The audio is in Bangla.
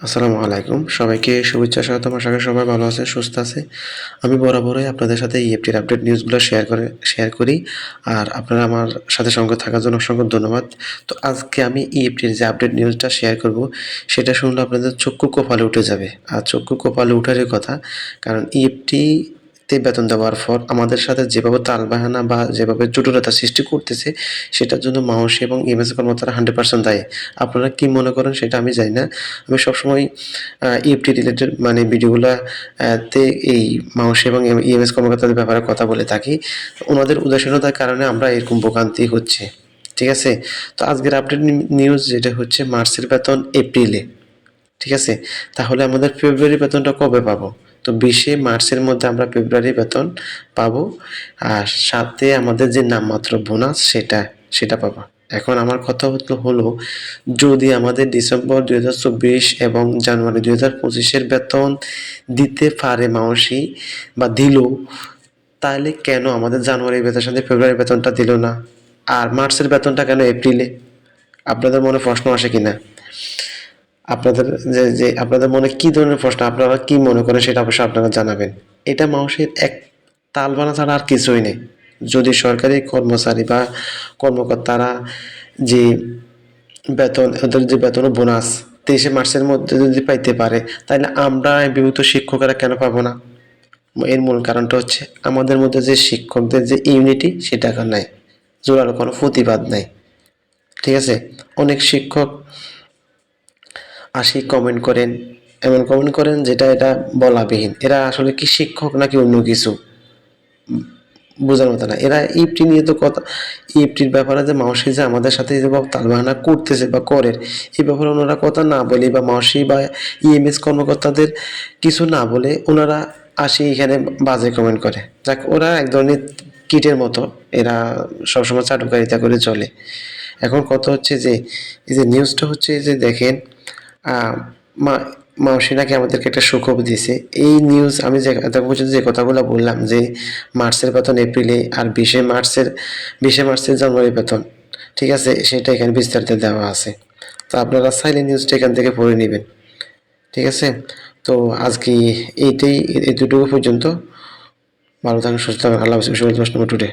আসসালামু আলাইকুম। সবাইকে শুভেচ্ছা, স্বাগতম। আশা করি সবাই ভালো আছে, সুস্থ আছে। আমি বরাবরই আপনাদের সাথে ইএফটির আপডেট নিউজগুলো শেয়ার করে শেয়ার করি। আর আপনারা আমার সাথে সঙ্গে থাকার জন্য অসংখ্য ধন্যবাদ। তো আজকে আমি ইএফটির যে আপডেট নিউজটা শেয়ার করব, সেটা শুনলে আপনাদের চক্ষু কপালে উঠে যাবে। আর চক্ষু কপালে উঠারই কথা, কারণ ইএফটি তে বেতন দেওয়ার পর আমাদের সাথে যেভাবে তালবাহানা বা যেভাবে জটিলতা সৃষ্টি করতেছে, সেটার জন্য মাউসি এবং ইএমএস কর্মকর্তারা হান্ড্রেড পার্সেন্ট দায়ী। আপনারা কি মনে করেন সেটা আমি জানি না। আমি সবসময় ইএফটি রিলেটেড মানে ভিডিওগুলো তে এই মাউসি এবং ইএমএস কর্মকর্তাদের ব্যাপারে কথা বলে থাকি। ওনাদের উদাসীনতার কারণে আমরা এরকম ভোগান্তি হচ্ছে। ঠিক আছে? তো আজকের আপডেট নিউজ যেটা হচ্ছে মার্চের বেতন এপ্রিলে। ঠিক আছে? তাহলে আমাদের ফেব্রুয়ারি বেতনটা কবে পাবো? তো বিশে মার্চের মধ্যে আমরা ফেব্রুয়ারি বেতন পাবো। আর সাথে আমাদের যে নামমাত্র বোনাস, সেটা সেটা পাবো। এখন আমার কথা হলো যদি আমাদের ডিসেম্বর দুই হাজার চব্বিশ এবং জানুয়ারি দুই হাজার পঁচিশের বেতন দিতে পারে মাউসি বা দিল, তাহলে কেন আমাদের জানুয়ারি বেতনের সাথে ফেব্রুয়ারি বেতনটা দিল না? আর মার্চের বেতনটা কেন এপ্রিলে? আপনাদের মনে প্রশ্ন আসে কিনা? আপনাদের যে যে, আপনাদের মনে কি ধরনের প্রশ্ন, আপনারা কি মনে করেন সেটা অবশ্যই আপনারা জানাবেন। এটা মানুষের এক তালবানা ছাড়া আর কিছুই নেই। যদি সরকারি কর্মচারী বা কর্মকর্তারা যে বেতন, ওদের যে বেতন বোনাস তেইশে মার্চের মধ্যে যদি পাইতে পারে, তাহলে আমরা বিভূত শিক্ষকেরা কেন পাবো না? এর মূল কারণটা হচ্ছে আমাদের মধ্যে যে শিক্ষকদের যে ইউনিটি সেটা নাই। জোরালো কোনো প্রতিবাদ নাই। ঠিক আছে? অনেক শিক্ষক আসি কমেন্ট করেন। এমন কমেন্ট করেন যেটা এটা বলাবিহীন। এরা আসলে কি শিক্ষক নাকি অন্য কিছু? বোঝার মতো না। এরা ইপটি নিয়ে তো কথা ইপটির ব্যাপারে যে মাওসি যে আমাদের সাথে যে তালবাহানা করতেছে বা করে এই ব্যাপারে ওনারা কথা না বলে বা মাওসি বা ইএমএস কর্মকর্তাদের কিছু না বলে ওনারা আসি এখানে বাজে কমেন্ট করে। যাক, ওরা এক ধরনের কিটের মতো। এরা সবসময় চাটুকারিতা করে চলে। এখন কথা হচ্ছে যে, এই যে নিউজটা হচ্ছে যে দেখেন মা নাকি আমাদেরকে একটা সুখবর দিয়েছে। এই নিউজ আমি যে পর্যন্ত যে কথাগুলো বললাম যে, মার্চের বেতন এপ্রিলে আর বিশে মার্চের বিশে মার্চের জানুয়ারি বেতন, ঠিক আছে? সেটা এখানে বিস্তারিত দেওয়া আছে। তো আপনারা চাইলে নিউজটা এখান থেকে পড়ে নেবেন, ঠিক আছে? তো আজকে এইটাই, এই দুটো পর্যন্ত। ভালো থাকুন, সুস্থ থাকুন। আল্লাহ হাফিজ। টুডে।